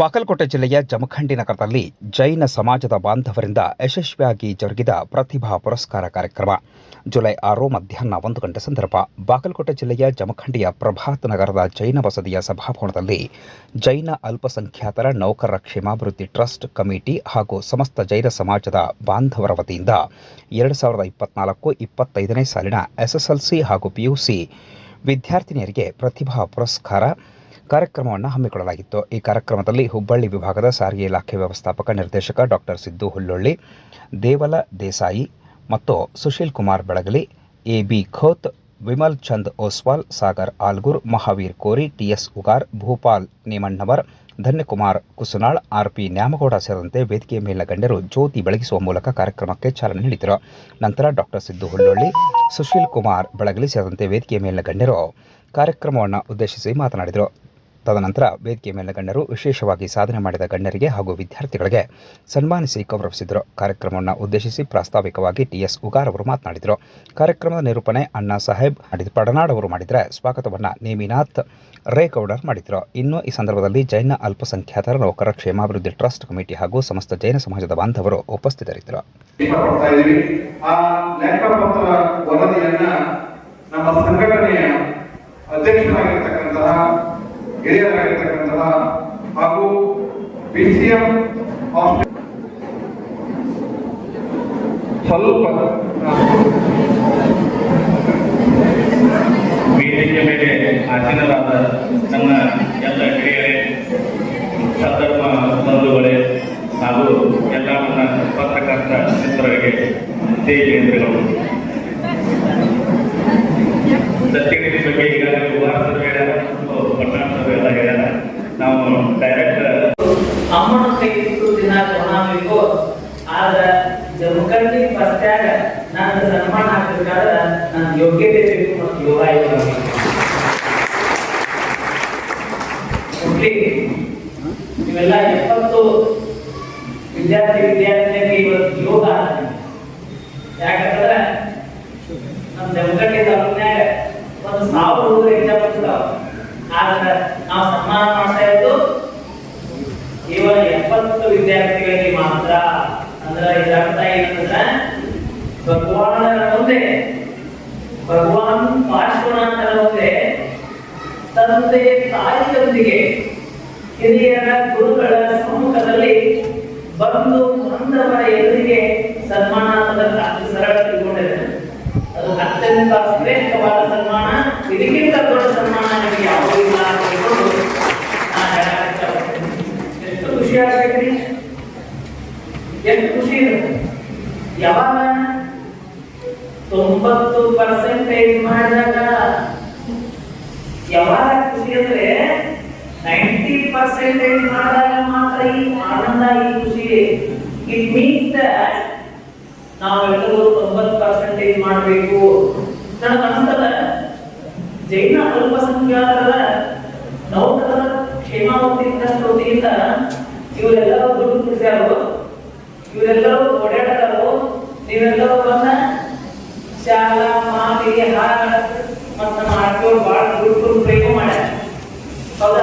ಬಾಗಲಕೋಟೆ ಜಿಲ್ಲೆಯ ಜಮಖಂಡಿ ನಗರದಲ್ಲಿ ಜೈನ ಸಮಾಜದ ಬಾಂಧವರಿಂದ ಯಶಸ್ವಿಯಾಗಿ ಜರುಗಿದ ಪ್ರತಿಭಾ ಪುರಸ್ಕಾರ ಕಾರ್ಯಕ್ರಮ. ಜುಲೈ ಆರು ಮಧ್ಯಾಹ್ನ ಒಂದು ಗಂಟೆ ಸಂದರ್ಭ ಬಾಗಲಕೋಟೆ ಜಿಲ್ಲೆಯ ಜಮಖಂಡಿಯ ಪ್ರಭಾತ್ ನಗರದ ಜೈನ ವಸತಿಯ ಸಭಾಭವನದಲ್ಲಿ ಜೈನ ಅಲ್ಪಸಂಖ್ಯಾತರ ನೌಕರರ ಕ್ಷೇಮಾಭಿವೃದ್ಧಿ ಟ್ರಸ್ಟ್ ಕಮಿಟಿ ಹಾಗೂ ಸಮಸ್ತ ಜೈನ ಸಮಾಜದ ಬಾಂಧವರ ವತಿಯಿಂದ ಎರಡು ಸಾವಿರದ ಇಪ್ಪತ್ನಾಲ್ಕು ಇಪ್ಪತ್ತೈದನೇ ಸಾಲಿನ ಎಸ್ಎಸ್ಎಲ್ಸಿ ಹಾಗೂ ಪಿಯುಸಿ ವಿದ್ಯಾರ್ಥಿನಿಯರಿಗೆ ಪ್ರತಿಭಾ ಪುರಸ್ಕಾರ ಕಾರ್ಯಕ್ರಮವನ್ನು ಹಮ್ಮಿಕೊಳ್ಳಲಾಗಿತ್ತು. ಈ ಕಾರ್ಯಕ್ರಮದಲ್ಲಿ ಹುಬ್ಬಳ್ಳಿ ವಿಭಾಗದ ಸಾರಿಗೆ ಇಲಾಖೆ ವ್ಯವಸ್ಥಾಪಕ ನಿರ್ದೇಶಕ ಡಾಕ್ಟರ್ ಸಿದ್ದು ಹುಲ್ಲೊಳ್ಳಿ, ದೇವಲ ದೇಸಾಯಿ ಮತ್ತು Sushil Kumar Belagali A B Khot, Vimal Chand Oswal, Sagar Algur, Mahavir Kori, T S Ugar, Bhupal Nemannavar, Dhanyakumar Kusunal, R P Nyamagouda ಸೇರಿದಂತೆ ವೇದಿಕೆಯ ಮೇಲಿನ ಗಣ್ಯರು ಜ್ಯೋತಿ ಬೆಳಗಿಸುವ ಮೂಲಕ ಕಾರ್ಯಕ್ರಮಕ್ಕೆ ಚಾಲನೆ ನೀಡಿದರು. ನಂತರ ಡಾಕ್ಟರ್ ಸಿದ್ದು ಹುಲ್ಲೊಳ್ಳಿ, ಸುಶೀಲ್ ಕುಮಾರ್ ಬೆಳಗಲಿ ಸೇರಿದಂತೆ ವೇದಿಕೆಯ ಮೇಲಿನ ಗಣ್ಯರು ಕಾರ್ಯಕ್ರಮವನ್ನು ಉದ್ದೇಶಿಸಿ ಮಾತನಾಡಿದರು. ತದನಂತರ ವೇದಿಕೆ ಮೇಲಿನ ಗಣ್ಯರು ವಿಶೇಷವಾಗಿ ಸಾಧನೆ ಮಾಡಿದ ಗಣ್ಯರಿಗೆ ಹಾಗೂ ವಿದ್ಯಾರ್ಥಿಗಳಿಗೆ ಸನ್ಮಾನಿಸಿ ಗೌರವಿಸಿದರು. ಕಾರ್ಯಕ್ರಮವನ್ನು ಉದ್ದೇಶಿಸಿ ಪ್ರಾಸ್ತಾವಿಕವಾಗಿ ಟಿಎಸ್ ಉಗಾರ್ ಅವರು ಮಾತನಾಡಿದರು. ಕಾರ್ಯಕ್ರಮದ ನಿರೂಪಣೆ ಅಣ್ಣಾ ಸಾಹೇಬ್ ಪಡನಾಡ್ ಅವರು ಮಾಡಿದರೆ ಸ್ವಾಗತವನ್ನು ನೇಮಿನಾಥ್ ರೇಗೌಡರ್ ಮಾಡಿದರು. ಇನ್ನು ಈ ಸಂದರ್ಭದಲ್ಲಿ ಜೈನ ಅಲ್ಪಸಂಖ್ಯಾತರ ನೌಕರ ಕ್ಷೇಮಾಭಿವೃದ್ಧಿ ಟ್ರಸ್ಟ್ ಕಮಿಟಿ ಹಾಗೂ ಸಮಸ್ತ ಜೈನ ಸಮಾಜದ ಬಾಂಧವರು ಉಪಸ್ಥಿತರಿದ್ದರು. ನಮ್ಮ ಸಂಘಟನೆಯ ಅಧ್ಯಕ್ಷರಾಗಿರ್ತಕ್ಕಂತಹ ಹಿರಿಯರಾಗಿರ್ತಕ್ಕಂತಹ ಹಾಗೂ ಬಿಸಿಎಂ ಸ್ವಲ್ಪ ವೇದಿಕೆ ಮೇಲೆ ಆಸೀನರಾದ ನನ್ನ ಎಲ್ಲ ಹಿರಿಯರೇ ಸಧರ್ಮ ಬಂಧುಗಳೇ ಹಾಗೂ ಎಲ್ಲ ನನ್ನ ಪತ್ರಕರ್ತ ಮಿತ್ರರಿಗೆ ತೇಜೇಂದ್ರಗಳು ಸನ್ಮಾನ ಹಾಕ್ಬೇಕಾದ್ರ ನನ್ನ ಯೋಗ್ಯತೆ ಬೇಕು ಮತ್ತು ಯೋಗ ಇವೆಲ್ಲ ಎಪ್ಪತ್ತು ವಿದ್ಯಾರ್ಥಿ ವಿದ್ಯಾರ್ಥಿನಿಯರಿಗೆ ಇವತ್ತು ಯೋಗ ಯಾಕಂದ್ರೆ ನಮ್ಮ ಜಮಖಂಡಿ ತಾಲೂಕಿನಾಗ ಒಂದು ಸಾವಿರ ಹುಡುಗರು ಎಕ್ಸಾಮ್ ಬರ್ತಾವ ಆದ್ರೆ ನಾವು ಸನ್ಮಾನ ಮಾಡ್ತಾ ಇರೋದು ಕೇವಲ ಎಪ್ಪತ್ತು ವಿದ್ಯಾರ್ಥಿಗಳಿಗೆ ಮಾತ್ರ. ಅಂದ್ರೆ ಇದರ ಅರ್ಥ ಏನಂದ್ರೆ ಭಗವಾನರ ಮುಂದೆ ಭಗವಾನ್ ಪಾರ್ಶ್ವನಾಥನ ಮುಂದೆ ತಂದೆ ತಾಯಿಯೊಂದಿಗೆ ಹಿರಿಯರ ಗುರುಗಳ ಸಮ್ಮುಖದಲ್ಲಿ ಬಂದು ಬಂದವರ ಎದುರಿಗೆ ಸನ್ಮಾನ ಅನ್ನೋದಕ್ಕೆ ಅತಿ ಸರಳ ತಿಳ್ಕೊಂಡಿದೆ ಅದು ಅತ್ಯಂತ ಶ್ರೇಷ್ಠವಾದ ಸನ್ಮಾನ, ಇದಕ್ಕಿಂತ ದೊಡ್ಡ ಸನ್ಮಾನ ನನಗೆ ಯಾವುದೂ ಇಲ್ಲ ಅಂತ ಹೇಳ್ಕೊಂಡು. ಎಷ್ಟು ಖುಷಿ ಎಷ್ಟು ಖುಷಿ ಇರುತ್ತೆ? ಯಾವಾಗ ತೊಂಬತ್ತು ಪರ್ಸೆಂಟೇಜ್ ಮಾಡಿದಾಗ? ಯಾವಾಗ ಖುಷಿ ಅಂದ್ರೆ ನೈಂಟಿ ಪರ್ಸೆಂಟೇಜ್ ಮಾಡಿದಾಗ ಮಾತ್ರ ಈ ಆನಂದ, ಈ ಖುಷಿ. ಇಟ್ ಮೀನ್ಸ್ ನಾವೆಲ್ಲರೂ ತೊಂಬತ್ತು ಪರ್ಸೆಂಟೇಜ್ ಮಾಡಬೇಕು? ನನಗೆ ಅನಿಸ್ತದ, ಜೈನ ಅಲ್ಪಸಂಖ್ಯಾತರ ನೌಕರರ ಕ್ಷೇಮಾವತಿ ಟ್ರಸ್ಟ್ ಇವರೆಲ್ಲರೂ ದುಡ್ಡು ಇವರೆಲ್ಲರೂ ಓಡಾಡತಾರು ನೀವೆಲ್ಲರೂ ಬಂದ ಶಾಲಾ ಮಾತಿಗೆ ಹಾರ ಮತ್ತು ನಮ್ಮ ಆಟೋರು ಭಾಳ ದುಡ್ಡು ಬೇಕು ಮಾಡ್ಯಾರ ಹೌದಾ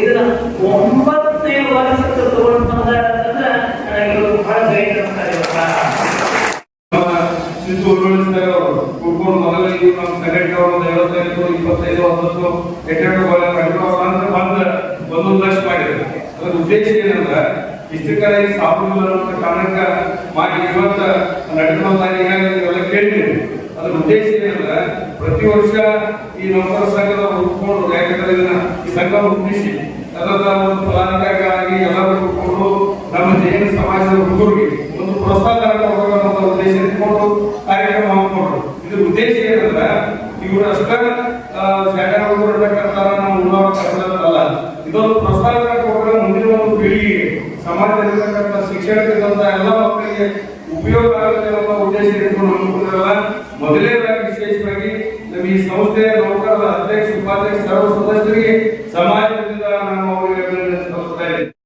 ಇದನ್ನ ಒಂಬತ್ತನೇ ವರ್ಷಕ್ಕೆ ತಗೊಂಡು ಬಂದಾರ ಬಹಳ ಕೂತ್ಕೊಂಡು ಮೊದಲ ಇವ್ರು ನಮ್ಮ ಒಂದು ಇಪ್ಪತ್ತೈದು ಎಂಟೆಂಟು ಗೋಲ ಮಾಡಿದ್ರು. ಅಂದ್ರೆ ಬಂದು ಲಕ್ಷ ಮಾಡಿದ್ರು. ಅದ್ರ ಉದ್ದೇಶ ಏನಂದ್ರೆ ಸಾಬೂನು ಅಂತ ಕಾರಣಕ್ಕ ಮಾಡಿ ಇವತ್ತ ನಡೆದ ಇವೆಲ್ಲ ಕೇಳಿದ್ದೀವಿ ಅದ್ರ ಉದ್ದೇಶ ಏನಂದ್ರೆ ಪ್ರತಿ ವರ್ಷ ಈ ನೌಕರ ಸಂಘದ ಹುಡ್ಕೊಂಡು ಯಾಕಂದ್ರೆ ಇದನ್ನ ಈ ಸಂಘ ಹುಟ್ಟಿಸಿ, ಅದರ ಒಂದು ಫಲಾನುಭವಿಗಳಾಗಿ ಎಲ್ಲರೂ ಹುಡ್ಕೊಂಡು ನಮ್ಮ ಜೈನ ಸಮಾಜದ ಹುಡುಗರಿಗೆ ಒಂದು ಪ್ರೋತ್ಸಾಹ ಕೊಡಬೇಕನ್ನೋ ಉದ್ದೇಶ ಇಟ್ಕೊಂಡು ಕಾರ್ಯಕ್ರಮ ಹಮ್ಮಿಕೊಂಡ್ರು. ಇದ್ರ ಉದ್ದೇಶ ಏನಂದ್ರೆ, ಇವರು ಅಷ್ಟ ಶಾಖಾ ಹುಡುಗರು ಇರ್ತಕ್ಕಂಥ ನಮ್ಮ ಉಳ್ಳಾಗ ಅಲ್ಲ ಇದೊಂದು ಪ್ರಸ್ತಾವ ಕೊಟ್ಟರೆ ಮುಂದಿನ ಒಂದು ಪೀಳಿಗೆ ಸಮಾಜದಲ್ಲಿರ್ತಕ್ಕಂಥ ಶಿಕ್ಷಣಕ್ಕಿರುವಂತ ಎಲ್ಲ ಮಕ್ಕಳಿಗೆ ಉಪಯೋಗ ಆಗುತ್ತೆ ಅನ್ನೋ ಉದ್ದೇಶ ಇಟ್ಕೊಂಡು ಮೊದಲನೇದಾಗಿ ವಿಶೇಷವಾಗಿ ನಮ್ಮ ಈ ಸಂಸ್ಥೆಯ